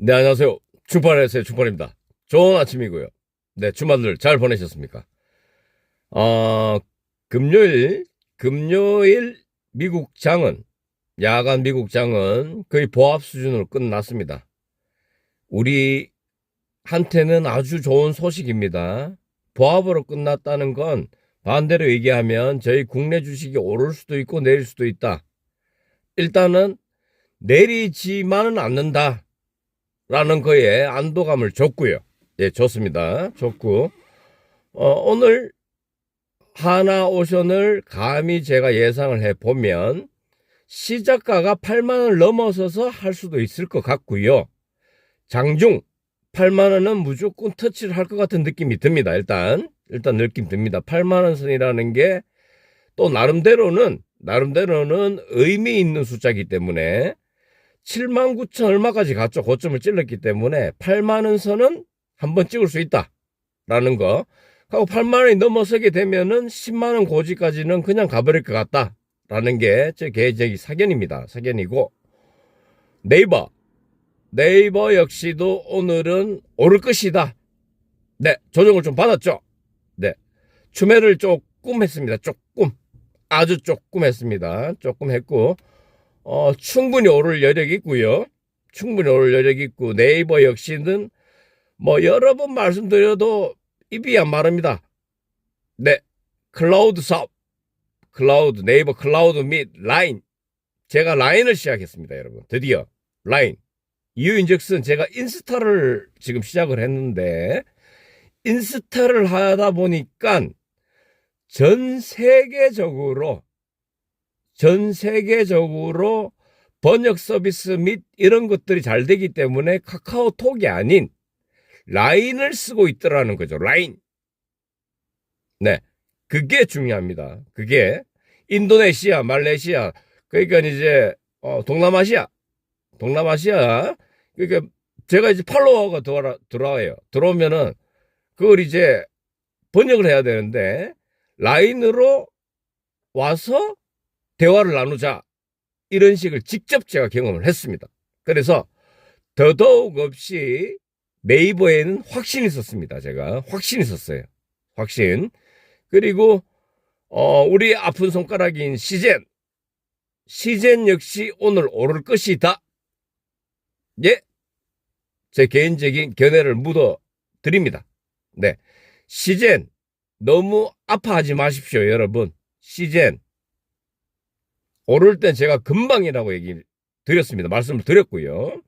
네, 안녕하세요. 주판에서의 주판입니다. 좋은 아침이고요. 네, 주말들 잘 보내셨습니까? 어, 금요일, 금요일 미국 장은, 야간 미국 장은 거의 보합 수준으로 끝났습니다. 우리 한테는 아주 좋은 소식입니다. 보합으로 끝났다는 건 반대로 얘기하면 저희 국내 주식이 오를 수도 있고 내릴 수도 있다. 일단은 내리지만은 않는다. 라는 거에 안도감을 줬고요. 예, 좋습니다. 좋고. 어, 오늘 하나 오션을 감히 제가 예상을 해보면 시작가가 8만원을 넘어서서 할 수도 있을 것 같고요. 장중 8만원은 무조건 터치를 할 것 같은 느낌이 듭니다. 일단, 일단 느낌 듭니다. 8만원 선이라는 게 또 나름대로는, 나름대로는 의미 있는 숫자이기 때문에 7만 9천 얼마까지 갔죠. 고점을 찔렀기 때문에 8만 원 선은 한번 찍을 수 있다. 라는 거. 하고 8만 원이 넘어서게 되면은 10만 원 고지까지는 그냥 가버릴 것 같다. 라는 게 제 개인적인 사견입니다. 사견이고 네이버 네이버 역시도 오늘은 오를 것이다. 네, 조정을 좀 받았죠. 네, 추매를 조금 했습니다. 조금 아주 조금 했습니다. 조금 했고 어, 충분히 오를 여력이 있고요. 충분히 오를 여력이 있고 네이버 역시는 뭐 여러 번 말씀드려도 입이 안 마릅니다. 네, 클라우드 사업, 클라우드 네이버 클라우드 및 라인 제가 라인을 시작했습니다, 여러분. 드디어 라인 이유인즉슨 제가 인스타를 지금 시작을 했는데 인스타를 하다 보니까 전 세계적으로 전 세계적으로 번역 서비스 및 이런 것들이 잘 되기 때문에 카카오톡이 아닌 라인을 쓰고 있더라는 거죠. 라인. 네. 그게 중요합니다. 그게 인도네시아, 말레이시아, 그러니까 이제 어, 동남아시아, 동남아시아, 그러니까 제가 이제 팔로워가 들어와, 들어와요. 들어오면은 그걸 이제 번역을 해야 되는데 라인으로 와서 대화를 나누자. 이런 식을 직접 제가 경험을 했습니다. 그래서 더더욱 없이 네이버에는 확신이 있었습니다. 제가 확신이 있었어요. 확신. 그리고 어, 우리 아픈 손가락인 시젠. 시젠 역시 오늘 오를 것이다. 예. 제 개인적인 견해를 묻어 드립니다. 네. 시젠 너무 아파하지 마십시오, 여러분. 시젠 오를 땐 제가 금방이라고 얘기 드렸습니다. 말씀을 드렸고요.